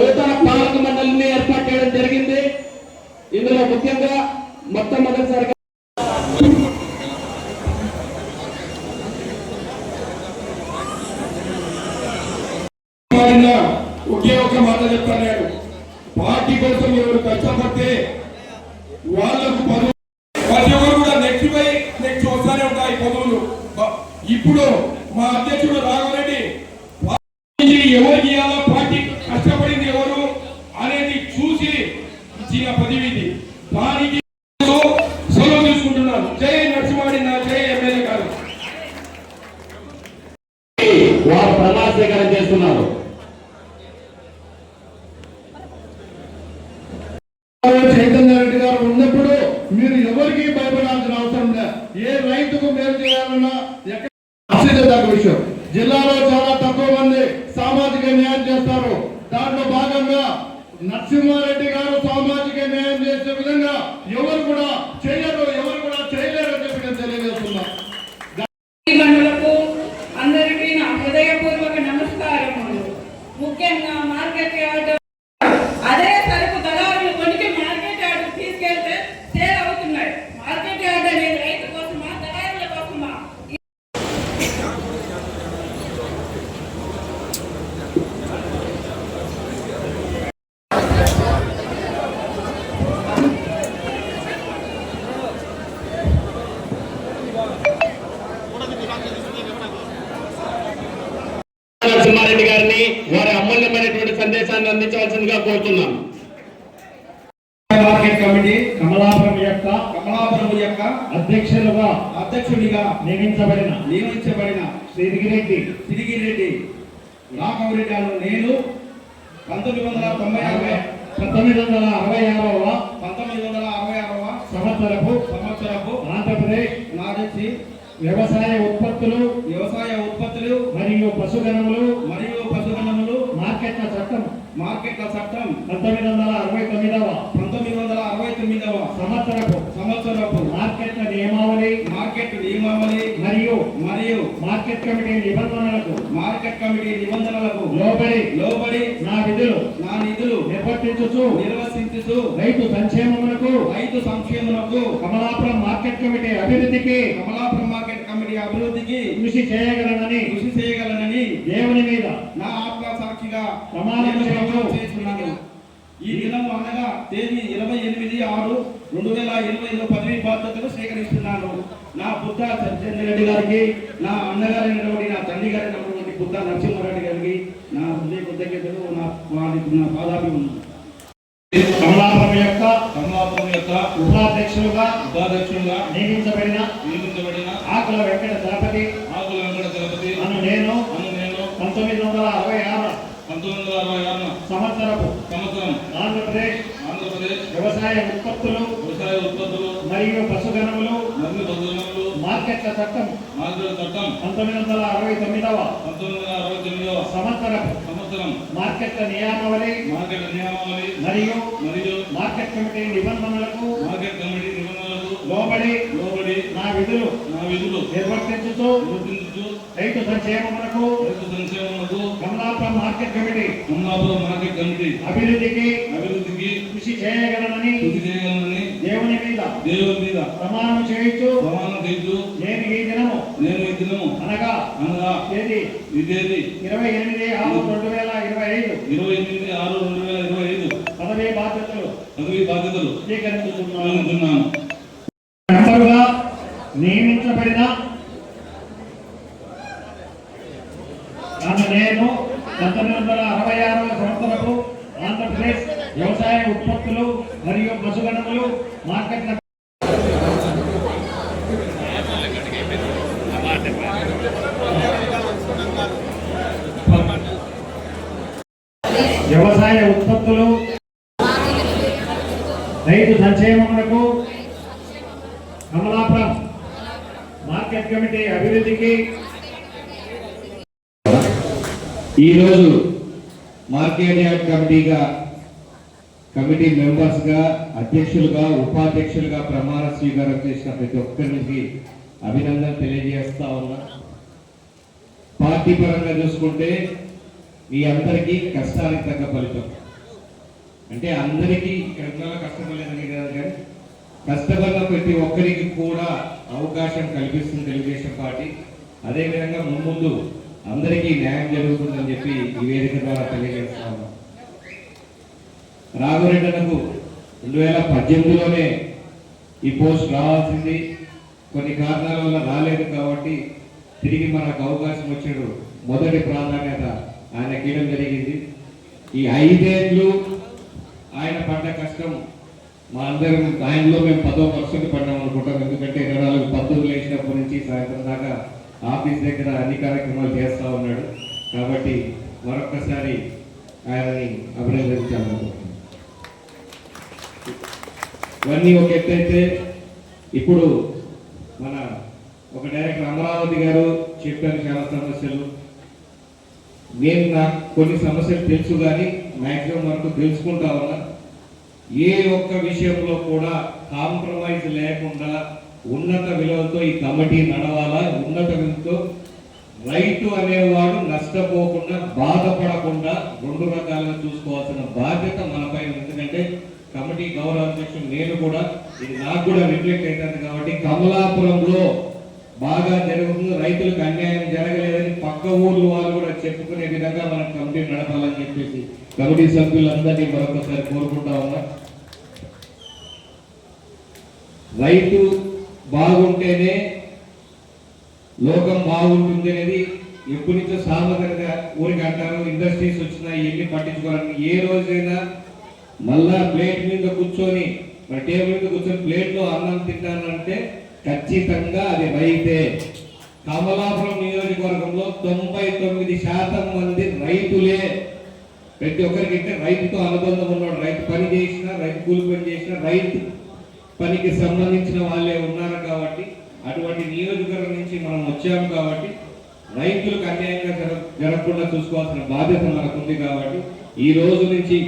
నూతన పాలక మండలిని ఏర్పాటు చేయడం జరిగింది. ఇందులో ముఖ్యంగా మొట్టమొదటిసారిగా ఒకే ఒక మాట చెప్తాను నేను పార్టీ కోసం ఎవరు కష్టపడితే వాళ్ళకు పదవులు ప్రతి ఒక్కరు కూడా నెక్స్ట్ పై నెక్స్ట్ వస్తానే ఉంటాయి పదవులు ఇప్పుడు మా అధ్యక్షుడు రాఘవరెడ్డి పార్టీ ఎవరికి ఇవ్వాలో పార్టీ కష్టపడింది ఎవరు అనేది చూసి ఇచ్చిన పదవి ఇది దానికి సెలవు తీసుకుంటున్నాను జై నరసింహాడి నా జై ఎమ్మెల్యే గారు వారు ప్రమాణ స్వీకారం చేస్తున్నారు చైతన్య రెడ్డి గారు ఉన్నప్పుడు మీరు ఎవరికి భయపడాల్సిన అవసరం ఏ రైతుకు మేలు చేయాలన్నా ఎక్కడ ఆశ్చర్యదగ్గ విషయం. జిల్లాలో చాలా తక్కువ మంది సామాజిక న్యాయం చేస్తారు. దాంట్లో భాగంగా నరసింహారెడ్డి గారు సామాజిక న్యాయం చేసే విధంగా ఎవరు కూడా చేయరు ఎవరు కూడా చేయలేరు అని చెప్పి నేను తెలియజేస్తున్నా మనులకు అందరికీ నా హృదయపూర్వక నమస్కారములు ముఖ్యంగా మార్కెట్ యార్డ్ అదే సరుకు దళారులు కొనికి మార్కెట్ యార్డ్ తీసుకెళ్తే సేల్ అవుతున్నాయి మార్కెట్ యార్డ్ అనేది రైతు కోసమా దళారుల కోసమా నరసింహారెడ్డి గారిని వారి అమూల్యమైనటువంటి సందేశాన్ని అందించవలసిందిగా కోరుతున్నాను మార్కెట్ కమిటీ కమలాపురం యొక్క కమలాపురం యొక్క అధ్యక్షులుగా అధ్యక్షుడిగా నియమించబడిన నియమించబడిన శ్రీగిరెడ్డి సిరిగిరెడ్డి రాఘవరెడ్డి అను నేను పంతొమ్మిది వందల తొంభై ఆరు పంతొమ్మిది వందల అరవై ఆరవ పంతొమ్మిది వందల అరవై ఆరవ సంవత్సరపు సంవత్సరపు ఆంధ్రప్రదేశ్ నాదొచ్చి వ్యవసాయ ఉత్పత్తులు వ్యవసాయ ఉత్పత్తులు మరియు పశుగణములు మరియు పశుగణములు మార్కెట్ల చట్టం మార్కెట్ల చట్టం పంతొమ్మిది వందల అరవై తొమ్మిదవ పంతొమ్మిది వందల అరవై తొమ్మిదవ సంవత్సరపు సంవత్సరపు మార్కెట్ల నియమావళి మార్కెట్ నియమావళి మరియు మరియు మార్కెట్ కమిటీ నిబంధనలకు మార్కెట్ కమిటీ నిబంధనలకు లోబడి లోబడి నా విధులు నా నిధులు నిర్వర్తించుచు నిర్వసించుతూ రైతు సంక్షేమమునకు రైతు సంక్షేమమునకు కమలాపురం మార్కెట్ కమిటీ అభివృద్ధికి కమలాపురం మార్కెట్ కమిటీ అభివృద్ధికి కృషి చేయగలనని కృషి చేయగలనని దేవుని మీద నా ఆత్మ ప్రమాణం చేస్తున్నాను ఈ దినం అనగా తేదీ ఇరవై ఎనిమిది ఆరు రెండు వేల ఇరవైలో పదవి బాధ్యతలు స్వీకరిస్తున్నాను. నా బుద్ధ సత్యేంద్ర రెడ్డి గారికి నా అన్నగారైనటువంటి నా తండ్రి గారైనటువంటి బుద్ధ నరసింహారెడ్డి గారికి నా హృదయ కృతజ్ఞతలు నా వారికి నా పాదాభివందనం కమలాపురం యొక్క కమలాపురం యొక్క ఉపాధ్యక్షులుగా ఉపాధ్యక్షులుగా నియమించబడిన నియమించబడిన ఆకుల వెంకట దళపతి ఆకుల వెంకట అను నేను అను నేను పంతొమ్మిది వందల అరవై పంతొమ్మిది వందల అరవై ఆరున సంవత్సరపు సంవత్సరం ఆంధ్రప్రదేశ్ ఆంధ్రప్రదేశ్ వ్యవసాయ ఉత్పత్తులు వ్యవసాయ ఉత్పత్తులు మరియు పశుగణములు మరియు పశువులు మార్కెట్ల చట్టం మార్కెట్ చట్టం పంతొమ్మిది వందల అరవై తొమ్మిదవ పంతొమ్మిది వందల అరవై తొమ్మిదవ సంవత్సరపు సంవత్సరం మార్కెట్ల నియామావళి మార్కెట్ నియమావళి మరియు మరియు మార్కెట్ కమిటీ నిబంధనలకు మార్కెట్ కమిటీ నిబంధనలకు లోబడి లోబడి నిర్వర్తించుతూ రైతు సంక్షేమమునకు రైతు సంక్షేమములకు Kamalapuram market committee Amalapuram market committee అభివృద్ధికి అభివృద్ధికి కృషి చేయగలనని కృషి చేయగలనని దేవుని మీద దేవుని మీద ప్రమాణం చేయించు ప్రమాణం చేస్తూ నేను ఈ దినము నేను ఈ దినము అనగా అనగా తేదీ ఈ తేదీ ఇరవై ఎనిమిది ఆరు రెండు వేల ఇరవై ఐదు ఇరవై ఎనిమిది ఆరు రెండు వేల ఇరవై ఐదు పదవీ బాధ్యతలు పదవి బాధ్యతలు స్వీకరించుతున్నాను అనుకున్నాను మెంబరుగా నియమించబడిన నన్ను నేను పంతొమ్మిది వందల అరవై ఆరవ సంవత్సరపు ఆంధ్రప్రదేశ్ వ్యవసాయ ఉత్పత్తులు మరియు పశుగణములు మార్కెట్ల వ్యవసాయ ఉత్పత్తులు రైతు సంక్షేమమునకు కమలాపురం మార్కెట్ కమిటీ అభివృద్ధికి ఈరోజు మార్కెట్ యార్డ్ కమిటీగా కమిటీ మెంబర్స్గా అధ్యక్షులుగా ఉపాధ్యక్షులుగా ప్రమాణ స్వీకారం చేసిన ప్రతి ఒక్కరికి అభినందన తెలియజేస్తా ఉన్నా. పార్టీ పరంగా చూసుకుంటే మీ అందరికీ కష్టానికి తగ్గ ఫలితం. అంటే అందరికీ ఇక్కడ ఉన్న లేదని కాదు కానీ కష్టపడిన ప్రతి ఒక్కరికి కూడా అవకాశం కల్పిస్తుంది తెలుగుదేశం పార్టీ. అదేవిధంగా ముందు అందరికీ న్యాయం జరుగుతుందని చెప్పి ఈ వేదిక ద్వారా తెలియజేస్తా రాఘవరెడ్డనకు రెండు వేల పద్దెనిమిదిలోనే ఈ పోస్ట్ రావాల్సింది. కొన్ని కారణాల వల్ల రాలేదు కాబట్టి తిరిగి మనకు అవకాశం వచ్చాడు మొదటి ప్రాధాన్యత ఆయన ఇవ్వడం జరిగింది. ఈ ఐదేళ్ళు ఆయన పడ్డ కష్టం మా అందరం ఆయనలో మేము పదో పర్సెంట్ పడ్డాం అనుకుంటాం. ఎందుకంటే ఇరవై నాలుగు పద్దులు లేచినప్పటి నుంచి సాయంత్రం దాకా ఆఫీస్ దగ్గర అన్ని కార్యక్రమాలు చేస్తూ ఉన్నాడు. కాబట్టి మరొక్కసారి ఆయనని అభినందించాలనుకుంటున్నాను ఇవన్నీ ఒక ఎత్తైతే ఇప్పుడు మన ఒక డైరెక్టర్ అమరావతి గారు చెప్పారు చాలా సమస్యలు. నేను నాకు కొన్ని సమస్యలు తెలుసు కానీ మ్యాక్సిమం వరకు తెలుసుకుంటా ఉన్నా ఏ ఒక్క విషయంలో కూడా కాంప్రమైజ్ లేకుండా ఉన్నత విలువలతో ఈ కమిటీ నడవాలా? ఉన్నత విలువతో రైతు అనేవాడు నష్టపోకుండా బాధపడకుండా రెండు రకాలుగా చూసుకోవాల్సిన బాధ్యత మనపై ఎందుకంటే కమిటీ గౌరవ అధ్యక్షుడు నేను కూడా ఇది నాకు కూడా రిఫ్లెక్ట్ అవుతుంది కాబట్టి కమలాపురంలో బాగా జరుగుతుంది రైతులకు అన్యాయం జరగలేదని పక్క ఊర్లు వాళ్ళు కూడా చెప్పుకునే విధంగా మనం కమిటీ నడపాలని చెప్పేసి కమిటీ సభ్యులందరినీ మరొకసారి కోరుకుంటా ఉన్నా. రైతు బాగుంటేనే లోకం బాగుంటుంది అనేది ఎప్పటి నుంచో సామెతగా ఊరికి అంటారు. ఇండస్ట్రీస్ వచ్చినా ఇవన్నీ పట్టించుకోవాలని ఏ రోజైనా మళ్ళా ప్లేట్ మీద కూర్చొని మన టేబుల్ మీద కూర్చొని ప్లేట్లో అన్నం తింటానంటే ఖచ్చితంగా అది రైతే. కమలాపురం నియోజకవర్గంలో తొంభై తొమ్మిది శాతం మంది రైతులే. ప్రతి ఒక్కరికి అంటే రైతుతో అనుబంధం ఉన్నాడు రైతు పని చేసినా రైతు కూలి పని చేసినా రైతు పనికి సంబంధించిన వాళ్ళే ఉన్నారు కాబట్టి అటువంటి నియోజకవర్గం నుంచి మనం వచ్చాము కాబట్టి రైతులకు అన్యాయంగా జర జరగకుండా చూసుకోవాల్సిన బాధ్యత మనకుంది కాబట్టి ఈ రోజు నుంచి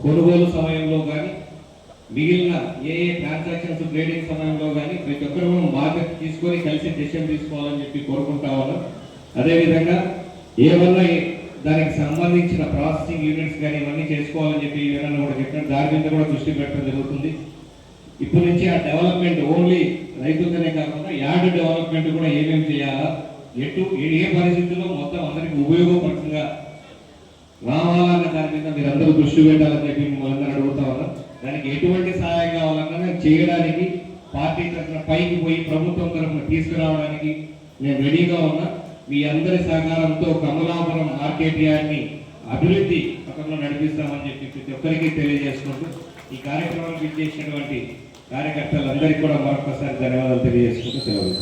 కొనుగోలు సమయంలో కానీ మిగిలిన ఏ ఏ ట్రాన్సాక్షన్స్ ట్రేడింగ్ సమయంలో కానీ ప్రతి ఒక్కరు మనం బాధ్యత తీసుకొని కలిసి డెసిషన్ తీసుకోవాలని చెప్పి కోరుకుంటా ఉన్నాం. అదేవిధంగా ఏమన్నా దానికి సంబంధించిన ప్రాసెసింగ్ యూనిట్స్ కానీ ఇవన్నీ చేసుకోవాలని చెప్పి ఏమన్నా కూడా చెప్పినట్టు దాని మీద కూడా దృష్టి పెట్టడం జరుగుతుంది. ఇప్పటి నుంచి ఆ డెవలప్మెంట్ ఓన్లీ రైతులతోనే కాకుండా యార్డ్ డెవలప్మెంట్ కూడా ఏమేమి చేయాలా? ఎటు ఏ- పరిస్థితుల్లో మొత్తం అందరికి ఉపయోగపడుతుందా? రావాలన్న దాని మీద మీరు అందరూ దృష్టి పెట్టాలని చెప్పి మిమ్మల్ని అడుగుతా ఉన్నాం. దానికి ఎటువంటి సహాయం కావాలన్నా చేయడానికి పార్టీ తరఫున పైకి పోయి ప్రభుత్వం తరఫున తీసుకురావడానికి నేను రెడీగా ఉన్నా. మీ అందరి సహకారంతో కమలాపురం మార్కెట్ అభివృద్ధి పథకంలో నడిపిస్తామని చెప్పి ప్రతి ఒక్కరికి తెలియజేసుకుంటూ ఈ కార్యక్రమానికి ఇచ్చేసినటువంటి కార్యకర్తలందరికీ కూడా మరొకసారి ధన్యవాదాలు తెలియజేసుకుంటూ సెలవు.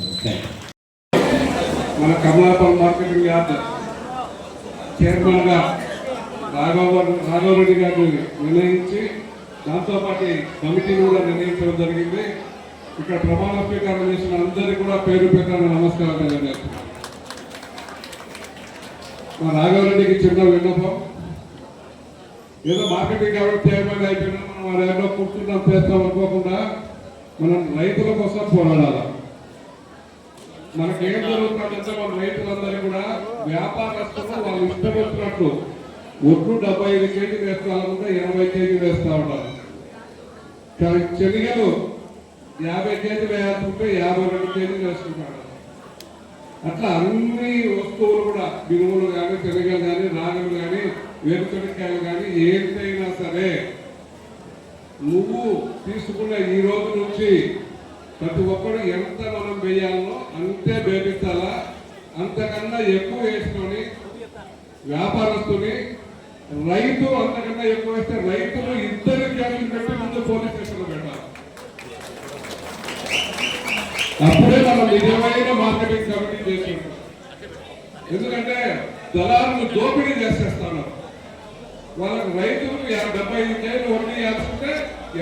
మన కమలాపురం మార్కెటింగ్ యార్డ్ చైర్మన్గా రాఘవ రాఘవరెడ్డి గారిని నిర్ణయించి దాంతోపాటు కమిటీని కూడా నిర్ణయించడం జరిగింది. ఇక్కడ ప్రమాణ స్వీకారం చేసిన అందరికీ కూడా పేరు పేరున నమస్కారం తెలియజేస్తున్నాను మా రాఘవరెడ్డికి చిన్న విన్నపం. ఏదో మార్కెటింగ్ కాబట్టి చైర్మన్ అయిపోయినా మనం వారి ఏదో కూర్చున్నాం చేస్తాం అనుకోకుండా మనం రైతుల కోసం పోరాడాలి? మనకేం జరుగుతుందంటే మన రైతులందరూ కూడా వ్యాపారస్తులు వాళ్ళు ఇష్టం వచ్చినట్లు ఒడ్లు డెబ్బై ఐదు కేజీ వేస్తా అనుకుంటే ఎనభై కేజీ వేస్తా ఉంటారు. కానీ యాభై కేజీలు వేయాలనుకుంటే యాభై రెండు కేజీలు చేసుకుంటాడు అట్లా అన్ని వస్తువులు కూడా బినుములు కానీ శనగలు కానీ రాగులు కానీ వేరుశనక్కాయలు కానీ ఏంటైనా సరే నువ్వు తీసుకున్న ఈ రోజు నుంచి ప్రతి ఒక్కరు ఎంత మనం వేయాలో అంతే వేపించాలా అంతకన్నా ఎక్కువ వేసుకొని వ్యాపారస్తుని రైతు అంతకన్నా ఎక్కువ వేస్తే రైతులు ఇద్దరు కేసులు పెట్టి ముందు పోలీస్ స్టేషన్లో పెట్టాలి అప్పుడే మనం నిజమైన మార్కెటింగ్ కమిటీ చేసుకుంటాం ఎందుకంటే దళారులు దోపిడీ చేసేస్తాను వాళ్ళకి రైతులు డెబ్బై ఐదు కేజీలు వడ్డీ వేసుకుంటే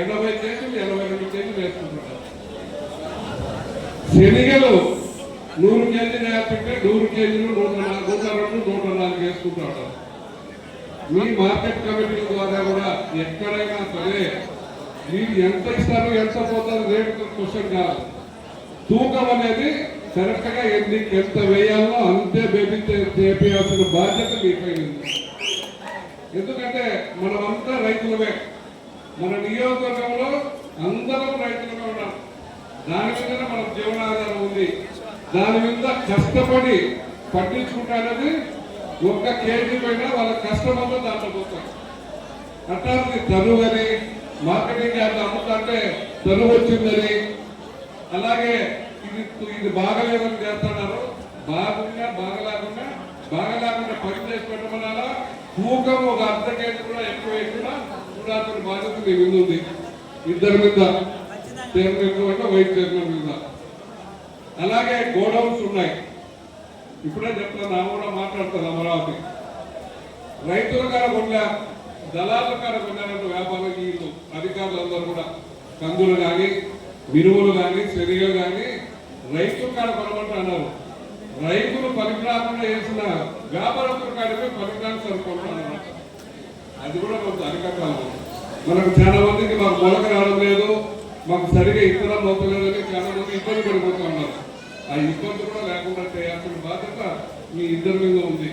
ఎనభై కేజీలు ఎనభై రెండు కేజీలు వేసుకుంటున్నారు శనిగలు నూరు కేజీలు వేస్తుంటే నూరు కేజీలు నూట నాలుగు నూట రెండు నూట నాలుగు వేసుకుంటాడు మీ మార్కెట్ కమిటీ ద్వారా కూడా ఎక్కడైనా సరే మీరు ఎంత ఇస్తారు ఎంత పోతారు రేటు క్వశ్చన్ కాదు. తూకం అనేది కరెక్ట్గా ఎన్ని ఎంత వేయాలో అంతే బేబీ చేయాల్సిన బాధ్యత మీపై ఎందుకంటే మనమంతా రైతులమే. మన నియోజకవర్గంలో అందరం రైతులుగా ఉన్నాం. దాని మీదనే మన జీవనాధారం ఉంది. దాని మీద కష్టపడి పట్టించుకుంటానది ఒక్క కేజీ పైన వాళ్ళ కష్టమంతా దాంట్లో పోతాం అట్లాంటి తరువు అని మార్కెటింగ్ యార్డ్ అమ్ముతుంటే తరువు వచ్చిందని అలాగే ఇది ఇది బాగలేదని చేస్తున్నారు. బాగున్నా బాగలేకుండా బాగలేకుండా పని చేసి పెట్టమనాలా తూకం ఒక అర్ధ కేజీ కూడా ఎక్కువ వేసినా చూడాల్సిన బాధ్యత మీ మీద ఉంది. ఇద్దరి మీద చైర్మన్ అంటే వైస్ చైర్మన్ మీద. అలాగే గోడౌన్స్ ఉన్నాయి. ఇప్పుడే చెప్తాను నా కూడా మాట్లాడతాను అమరావతి. రైతుల కాడ కొన్నా దళాల కాడ కొన్నారంటే వ్యాపారం వీళ్ళు అధికారులందరూ కూడా కందులు కానీ మినుములు కానీ శనగలు కానీ రైతుల కాడ కొనమంటున్నారు రైతులు పనికిరాకుండా చేసిన వ్యాపారస్తుల కాడికి పనికిరాని సరుకుంటున్నారు అది కూడా కొంత అరికట్టాలి. మనకు చాలా మందికి మాకు మొలక రావడం లేదు. మాకు సరిగా ఇతరం అవుతలేదని చాలా మంది ఇబ్బంది పడిపోతూ ఉన్నారు. ఆ ఇబ్బంది కూడా లేకుండా చేయాల్సిన బాధ్యత మీ ఇద్దరి మీద ఉంది.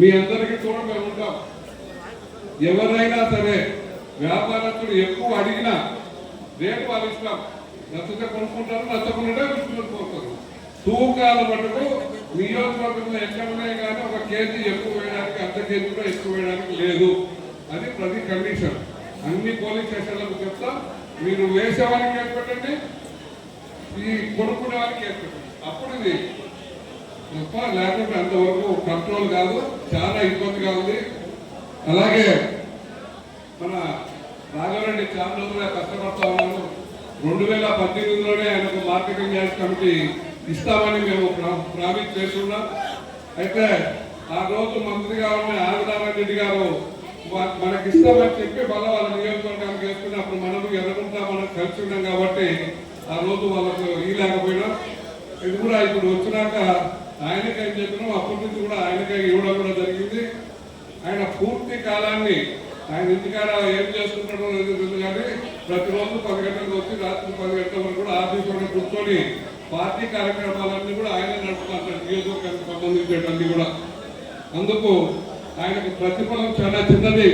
మీ అందరికీ కూడా మేము ఉంటాం. ఎవరైనా సరే వ్యాపారస్తుడు ఎక్కువ అడిగినా రేటు వాళ్ళు ఇస్తాం నచ్చితే కొనుక్కుంటారు నచ్చకుండా విడిచిపెట్టుకోతారు తూకాల మటుకు నియోజకవర్గంలో ఎక్కడ ఉన్నాయి కానీ ఒక కేజీ ఎక్కువ వేయడానికి అర్ధ కేజీ కూడా ఎక్కువ వేయడానికి లేదు. అది ప్రతి కండిషన్. అన్ని పోలీస్ స్టేషన్లకు చెప్తా మీరు వేసేవారికి కేసు పెట్టండి ఈ కొనుక్కునే వారికి ఏర్పడండి. అప్పుడు ఇది తప్ప లేకుంటే అంతవరకు కంట్రోల్ కాదు చాలా ఇబ్బందిగా ఉంది. అలాగే మన రాఘవరెడ్డి చాలా రోజులుగా కష్టపడతా రెండు వేల పద్దెనిమిదిలోనే ఆయనకు మార్కెటింగ్ యార్డ్ కమిటీ ఇస్తామని మేము ప్రా- ప్రామిస్ చేస్తున్నాం. అయితే ఆ రోజు మంత్రి గారు ఆదినారాయణ రెడ్డి గారు మనకి ఇస్తామని చెప్పి మళ్ళీ వాళ్ళ నియోజకవర్గానికి వేసుకుని అప్పుడు మనం ఎదుర్కొంటా మనం కలిసి ఉన్నాం కాబట్టి ఆ రోజు వాళ్ళకు ఇవ్వలేకపోయినా ఇది కూడా ఇప్పుడు వచ్చినాక ఆయనకై చెప్పినాం అప్పటి నుంచి కూడా ఆయనకై ఇవ్వడం కూడా జరిగింది. ఆయన పూర్తి కాలాన్ని ఆయన ఇంటికాడ ఏం చేసుకుంటాడో లేదు కానీ ప్రతిరోజు పది గంటలకు వచ్చి రాత్రి పది గంటల వరకు కూడా ఆఫీసులో కూర్చొని పార్టీ కార్యక్రమాలన్నీ కూడా ఆయన నడుపుతారు. నియోజకవర్గానికి సంబంధించేటన్నీ కూడా. అందుకు ఆయనకు ప్రతిఫలం చాలా చిన్నదే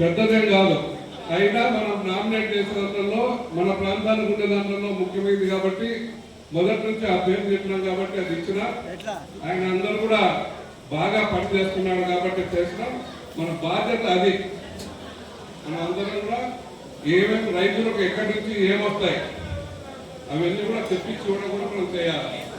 పెద్దదేం కాదు. అయినా మనం నామినేట్ చేసిన దాంట్లో మన ప్రాంతానికి ఉండే దాంట్లో ముఖ్యమైనది కాబట్టి మొదటి నుంచి ఆ పేరు చెప్పినాం కాబట్టి అది ఇచ్చిన. ఆయన అందరూ కూడా బాగా పని చేస్తున్నాడు కాబట్టి చేసినాం. మన బాధ్యత అది. మన అందరం కూడా ఏమేమి రైతులకు ఎక్కడి నుంచి ఏమొస్తాయి? అవన్నీ కూడా తెప్పించి ఇవ్వడం కూడా మనం చేయాలి.